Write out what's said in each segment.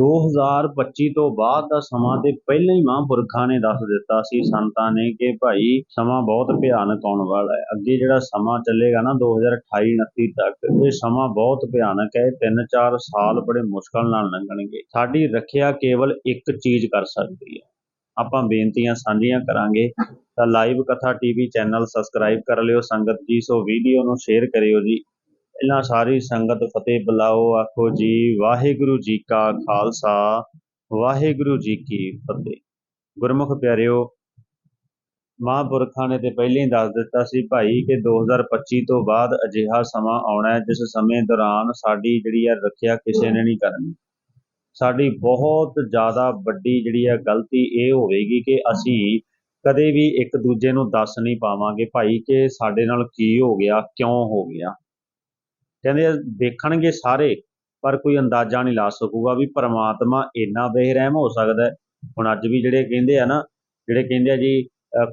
2025 ਤੋਂ ਬਾਅਦ ਦਾ ਸਮਾਂ ਤੇ ਪਹਿਲਾਂ ਹੀ ਮਹਾਂਪੁਰਖਾਂ ਨੇ ਦੱਸ ਦਿੱਤਾ ਸੀ ਸੰਤਾਂ ਨੇ ਕਿ ਭਾਈ ਸਮਾਂ ਬਹੁਤ ਭਿਆਨਕ ਆਉਣ ਵਾਲਾ ਹੈ। ਅੱਗੇ ਜਿਹੜਾ ਸਮਾਂ ਚੱਲੇਗਾ ਨਾ 2028 29 ਤੱਕ, ਇਹ ਸਮਾਂ ਬਹੁਤ ਭਿਆਨਕ ਹੈ। 3-4 ਸਾਲ ਬੜੇ ਮੁਸ਼ਕਲ ਨਾਲ ਲੰਘਣਗੇ। ਸਾਡੀ ਰੱਖਿਆ ਕੇਵਲ ਇੱਕ ਚੀਜ਼ ਕਰ ਸਕਦੀ ਹੈ। ਆਪਾਂ ਬੇਨਤੀਆਂ ਸਾਂਝੀਆਂ ਕਰਾਂਗੇ ਤਾਂ ਲਾਈਵ ਕਥਾ ਟੀਵੀ ਚੈਨਲ ਸਬਸਕ੍ਰਾਈਬ ਕਰ ਲਿਓ, ਸੰਗਤ ਜੀ, ਸੋ ਵੀਡੀਓ ਨੂੰ ਸ਼ੇਅਰ ਕਰਿਓ ਜੀ। ਪਹਿਲਾਂ ਸਾਰੀ ਸੰਗਤ ਫਤਿਹ ਬੁਲਾਓ, ਆਖੋ ਜੀ, ਵਾਹਿਗੁਰੂ ਜੀ ਕਾ ਖਾਲਸਾ, ਵਾਹਿਗੁਰੂ ਜੀ ਕੀ ਫਤਿਹ। ਗੁਰਮੁਖ ਪਿਆਰਿਓ, ਮਹਾਂਪੁਰਖਾਂ ਨੇ ਤੇ ਪਹਿਲਾਂ ਹੀ ਦੱਸ ਦਿੱਤਾ ਸੀ ਭਾਈ ਕਿ 2025 ਤੋਂ ਬਾਅਦ ਅਜਿਹਾ ਸਮਾਂ ਆਉਣਾ ਹੈ ਜਿਸ ਸਮੇਂ ਦੌਰਾਨ ਸਾਡੀ ਜਿਹੜੀ ਹੈ ਰੱਖਿਆ ਕਿਸੇ ਨੇ ਨਹੀਂ ਕਰਨੀ। ਸਾਡੀ ਬਹੁਤ ਜ਼ਿਆਦਾ ਵੱਡੀ ਜਿਹੜੀ ਹੈ ਗਲਤੀ ਇਹ ਹੋਵੇਗੀ ਕਿ ਅਸੀਂ ਕਦੇ ਵੀ ਇੱਕ ਦੂਜੇ ਨੂੰ ਦੱਸ ਨਹੀਂ ਪਾਵਾਂਗੇ ਭਾਈ ਕਿ ਸਾਡੇ ਨਾਲ ਕੀ ਹੋ ਗਿਆ, ਕਿਉਂ ਹੋ ਗਿਆ। ਕਹਿੰਦੇ ਦੇਖਣਗੇ ਸਾਰੇ, ਪਰ ਕੋਈ ਅੰਦਾਜ਼ਾ ਨਹੀਂ ਲਾ ਸਕੂਗਾ ਵੀ ਪਰਮਾਤਮਾ ਇੰਨਾ ਬੇਰਹਿਮ ਹੋ ਸਕਦਾ ਹੁਣ ਅੱਜ ਵੀ ਜਿਹੜੇ ਕਹਿੰਦੇ ਆ ਨਾ, ਜਿਹੜੇ ਕਹਿੰਦੇ ਆ ਜੀ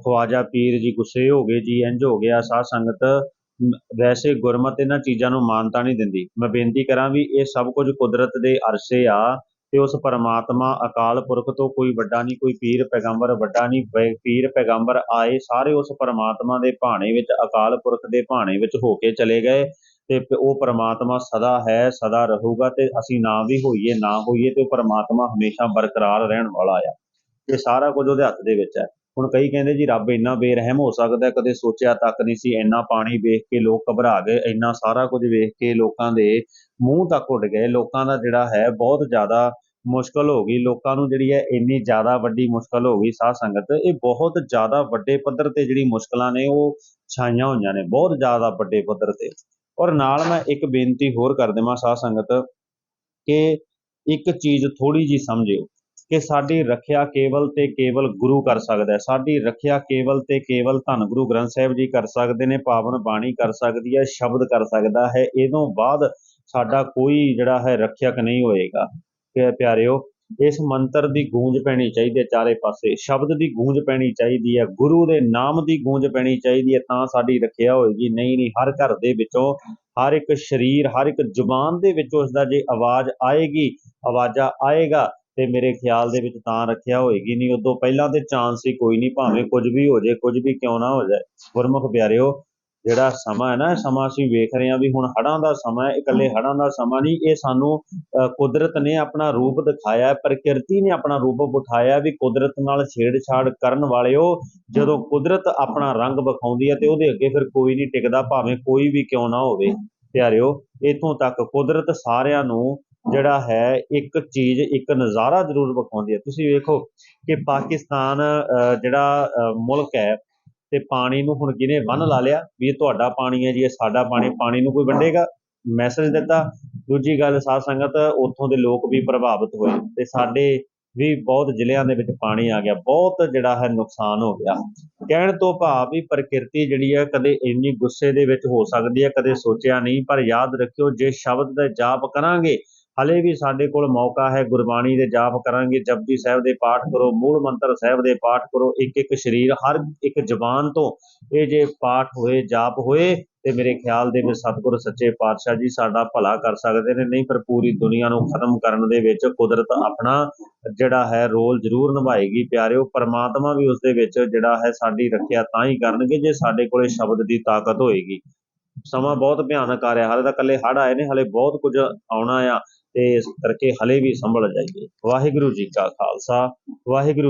ਖਵਾਜਾ ਪੀਰ ਜੀ ਗੁੱਸੇ ਹੋ ਗਏ ਜੀ ਇੰਜ ਹੋ ਗਿਆ, ਸਾਧ ਸੰਗਤ ਵੈਸੇ ਗੁਰਮਤ ਇਹਨਾਂ ਚੀਜ਼ਾਂ ਨੂੰ ਮਾਨਤਾ ਨਹੀਂ ਦਿੰਦੀ। ਮੈਂ ਬੇਨਤੀ ਕਰਾਂ ਵੀ ਇਹ ਸਭ ਕੁਝ ਕੁਦਰਤ ਦੇ ਅਰਸੇ ਆ ਤੇ ਉਸ ਪਰਮਾਤਮਾ ਅਕਾਲ ਪੁਰਖ ਤੋਂ ਕੋਈ ਵੱਡਾ ਨਹੀਂ, ਕੋਈ ਪੀਰ ਪੈਗੰਬਰ ਵੱਡਾ ਨਹੀਂ ਪੀਰ ਪੈਗੰਬਰ ਆਏ ਸਾਰੇ ਉਸ ਪਰਮਾਤਮਾ ਦੇ ਭਾਣੇ ਵਿੱਚ, ਅਕਾਲ ਪੁਰਖ ਦੇ ਭਾਣੇ ਵਿੱਚ ਹੋ ਕੇ ਚਲੇ ਗਏ। ਤੇ ਉਹ ਪਰਮਾਤਮਾ ਸਦਾ ਹੈ, ਸਦਾ ਰਹੂਗਾ ਤੇ ਅਸੀਂ ਨਾ ਵੀ ਹੋਈਏ, ਨਾ ਹੋਈਏ ਤੇ ਉਹ ਪਰਮਾਤਮਾ ਹਮੇਸ਼ਾ ਬਰਕਰਾਰ ਰਹਿਣ ਵਾਲਾ ਆ। ਇਹ ਸਾਰਾ ਕੁਝ ਉਹਦੇ ਹੱਥ ਦੇ ਵਿੱਚ ਹੈ। ਹੁਣ ਕਈ ਕਹਿੰਦੇ ਜੀ, ਰੱਬ ਇੰਨਾ ਬੇਰਹਿਮ ਹੋ ਸਕਦਾ, ਕਦੇ ਸੋਚਿਆ ਤੱਕ ਨਹੀਂ ਸੀ, ਇੰਨਾ ਪਾਣੀ ਵੇਖ ਕੇ ਲੋਕ ਘਬਰਾ ਗਏ, ਇੰਨਾ ਸਾਰਾ ਕੁਝ ਵੇਖ ਕੇ ਲੋਕਾਂ ਦੇ ਮੂੰਹ ਤੱਕ ਉੱਡ ਗਏ। ਲੋਕਾਂ ਦਾ ਜਿਹੜਾ ਹੈ, ਬਹੁਤ ਜ਼ਿਆਦਾ ਮੁਸ਼ਕਲ ਹੋ ਗਈ। ਲੋਕਾਂ ਨੂੰ ਜਿਹੜੀ ਹੈ, ਇੰਨੀ ਜ਼ਿਆਦਾ ਵੱਡੀ ਮੁਸ਼ਕਲ ਹੋ ਗਈ ਸਾਧ ਸੰਗਤ। ਇਹ ਬਹੁਤ ਜ਼ਿਆਦਾ ਵੱਡੇ ਪੱਧਰ ਤੇ ਜਿਹੜੀ ਮੁਸ਼ਕਲਾਂ ਨੇ, ਉਹ ਛਾਈਆਂ ਹੋਈਆਂ ਨੇ। ਬਹੁਤ ਜ਼ਿਆਦਾ ਵੱਡੇ ਪੱਧਰ ਤੇ। ਔਰ ਨਾਲ ਮੈਂ ਇੱਕ ਬੇਨਤੀ ਹੋਰ ਕਰ ਦੇਵਾਂ ਸਾਧ ਸੰਗਤ ਕਿ ਇੱਕ ਚੀਜ਼ ਥੋੜੀ ਜੀ ਸਮਝਿਓ ਕਿ ਸਾਡੀ ਰੱਖਿਆ ਕੇਵਲ ਤੇ ਕੇਵਲ ਗੁਰੂ ਕਰ ਸਕਦਾ ਹੈ। ਸਾਡੀ ਰੱਖਿਆ ਕੇਵਲ ਤੇ ਕੇਵਲ ਧੰਨ ਗੁਰੂ ਗ੍ਰੰਥ ਸਾਹਿਬ ਜੀ ਕਰ ਸਕਦੇ ਨੇ, ਪਾਵਨ ਬਾਣੀ ਕਰ ਸਕਦੀ ਹੈ, ਸ਼ਬਦ ਕਰ ਸਕਦਾ ਹੈ। ਇਹਦੋਂ ਬਾਅਦ ਸਾਡਾ ਕੋਈ ਜਿਹੜਾ ਹੈ ਰੱਖਿਅਕ ਨਹੀਂ ਹੋਏਗਾ। ਕਿ ਪਿਆਰਿਓ ਇਸ ਮੰਤਰ ਦੀ ਗੂੰਜ ਪੈਣੀ ਚਾਹੀਦੀ ਹੈ ਚਾਰੇ ਪਾਸੇ, ਸ਼ਬਦ ਦੀ ਗੂੰਜ ਪੈਣੀ ਚਾਹੀਦੀ ਹੈ, ਗੁਰੂ ਦੇ ਨਾਮ ਦੀ ਗੂੰਜ ਪੈਣੀ ਚਾਹੀਦੀ ਹੈ ਤਾਂ ਸਾਡੀ ਰੱਖਿਆ ਹੋਏਗੀ, ਨਹੀਂ ਨਹੀਂ ਹਰ ਘਰ ਦੇ ਵਿੱਚੋਂ ਹਰ ਇੱਕ ਸਰੀਰ, ਹਰ ਇੱਕ ਜ਼ੁਬਾਨ ਦੇ ਵਿੱਚ ਉਸ ਦਾ ਜੇ ਆਵਾਜ਼ ਆਏਗੀ, ਆਵਾਜ਼ਾ ਆਏਗਾ ਤੇ ਮੇਰੇ ਖਿਆਲ ਦੇ ਵਿੱਚ ਤਾਂ ਰੱਖਿਆ ਹੋਏਗੀ ਨਹੀਂ, ਉਦੋਂ ਪਹਿਲਾਂ ਤੇ ਚਾਂਸ ਹੀ ਕੋਈ ਨਹੀਂ, ਭਾਵੇਂ ਕੁਝ ਵੀ ਹੋ ਜਾਏ, ਕੁਝ ਵੀ ਕਿਉਂ ਨਾ ਹੋ ਜਾਏ। ਗੁਰਮੁਖ ਪਿਆਰਿਓ ਜਿਹੜਾ ਸਮਾਂ ਹੈ ਨਾ ਸਮਾਂ ਅਸੀਂ ਵੇਖ ਰਹੇ ਹਾਂ ਵੀ ਹੁਣ ਹੜ੍ਹਾਂ ਦਾ ਸਮਾਂ ਹੈ ਇਕੱਲੇ ਹੜ੍ਹਾਂ ਦਾ ਸਮਾਂ ਨਹੀਂ ਇਹ ਸਾਨੂੰ ਕੁਦਰਤ ਨੇ ਆਪਣਾ ਰੂਪ ਦਿਖਾਇਆ ਪ੍ਰਕਿਰਤੀ ਨੇ ਆਪਣਾ ਰੂਪ ਵਿਖਾਇਆ ਵੀ ਕੁਦਰਤ ਨਾਲ ਛੇੜਛਾੜ ਕਰਨ ਵਾਲਿਓ ਜਦੋਂ ਕੁਦਰਤ ਆਪਣਾ ਰੰਗ ਵਿਖਾਉਂਦੀ ਹੈ ਤੇ ਉਹਦੇ ਅੱਗੇ ਫਿਰ ਕੋਈ ਨਹੀਂ ਟਿਕਦਾ ਭਾਵੇਂ ਕੋਈ ਵੀ ਕਿਉਂ ਨਾ ਹੋਵੇ। ਪਿਆਰਿਓ ਇਥੋਂ ਤੱਕ ਕੁਦਰਤ ਸਾਰਿਆਂ ਨੂੰ ਜਿਹੜਾ ਹੈ ਇੱਕ ਚੀਜ਼ ਇੱਕ ਨਜ਼ਾਰਾ ਜ਼ਰੂਰ ਵਿਖਾਉਂਦੀ ਹੈ। ਤੁਸੀਂ ਵੇਖੋ ਕਿ ਪਾਕਿਸਤਾਨ ਜਿਹੜਾ ਮੁਲਕ ਹੈ ਤੇ ਪਾਣੀ ਨੂੰ ਹੁਣ ਕਿਹਨੇ ਬੰਨ ਲਾ ਲਿਆ ਵੀ ਇਹ ਤੁਹਾਡਾ ਪਾਣੀ ਹੈ ਜੀ, ਇਹ ਸਾਡਾ ਪਾਣੀ ਪਾਣੀ ਨੂੰ ਕੋਈ ਵੰਡੇਗਾ? ਮੈਸੇਜ ਦਿੱਤਾ। ਦੂਜੀ ਗੱਲ, ਸਾਧ ਸੰਗਤ, ਉੱਥੋਂ ਦੇ ਲੋਕ ਵੀ ਪ੍ਰਭਾਵਿਤ ਹੋਏ ਤੇ ਸਾਡੇ ਵੀ ਬਹੁਤ ਜ਼ਿਲ੍ਹਿਆਂ ਦੇ ਵਿੱਚ ਪਾਣੀ ਆ ਗਿਆ। ਬਹੁਤ ਜਿਹੜਾ ਹੈ ਨੁਕਸਾਨ ਹੋ ਗਿਆ। ਕਹਿਣ ਤੋਂ ਭਾਵ ਵੀ ਪ੍ਰਕਿਰਤੀ ਜਿਹੜੀ ਹੈ ਕਦੇ ਇੰਨੀ ਗੁੱਸੇ ਦੇ ਵਿੱਚ ਹੋ ਸਕਦੀ ਹੈ, ਕਦੇ ਸੋਚਿਆ ਨਹੀਂ, ਪਰ ਯਾਦ ਰੱਖਿਓ, ਜੇ ਸ਼ਬਦ ਦਾ ਜਾਪ ਕਰਾਂਗੇ ਹਲੇ ਵੀ ਸਾਡੇ ਕੋਲ ਮੌਕਾ ਹੈ, ਗੁਰਬਾਣੀ ਦੇ ਜਾਪ ਕਰਾਂਗੇ, ਜਪਜੀ ਸਾਹਿਬ ਦੇ ਪਾਠ ਕਰੋ, ਮੂਲ ਮੰਤਰ ਸਾਹਿਬ ਦੇ ਪਾਠ ਕਰੋ ਇੱਕ ਇੱਕ ਸਰੀਰ, ਹਰ ਇੱਕ ਜ਼ਬਾਨ ਤੋਂ ਇਹ ਜੇ ਪਾਠ ਹੋਏ, ਜਾਪ ਹੋਏ, ਤੇ ਮੇਰੇ ਖਿਆਲ ਦੇ ਵਿੱਚ ਸਤਿਗੁਰ ਸੱਚੇ ਪਾਤਸ਼ਾਹ ਜੀ ਸਾਡਾ ਭਲਾ ਕਰ ਸਕਦੇ ਨੇ, ਨਹੀਂ ਪਰ ਪੂਰੀ ਦੁਨੀਆ ਨੂੰ ਖਤਮ ਕਰਨ ਦੇ ਵਿੱਚ ਕੁਦਰਤ ਆਪਣਾ ਜਿਹੜਾ ਹੈ ਰੋਲ ਜ਼ਰੂਰ ਨਿਭਾਏਗੀ, ਪਿਆਰਿਓ, ਪਰਮਾਤਮਾ ਵੀ ਉਸ ਦੇ ਵਿੱਚ ਜਿਹੜਾ ਹੈ ਸਾਡੀ ਰੱਖਿਆ ਤਾਂ ਹੀ ਕਰਨਗੇ ਜੇ ਸਾਡੇ ਕੋਲੇ ਸ਼ਬਦ ਦੀ ਤਾਕਤ ਹੋਏਗੀ। ਸਮਾਂ ਬਹੁਤ ਭਿਆਨਕ ਆ ਰਿਹਾ, ਹਾਲੇ ਤਾਂ ਇਕੱਲੇ ਹੜ੍ਹ ਆਏ ਨੇ, ਹਾਲੇ ਬਹੁਤ ਕੁਝ ਆਉਣਾ ਆ ਤੇ ਇਸ ਕਰਕੇ ਹਲੇ ਵੀ ਸੰਭਲ ਜਾਈਏ। ਵਾਹਿਗੁਰੂ ਜੀ ਕਾ ਖਾਲਸਾ ਵਾਹਿਗੁਰੂ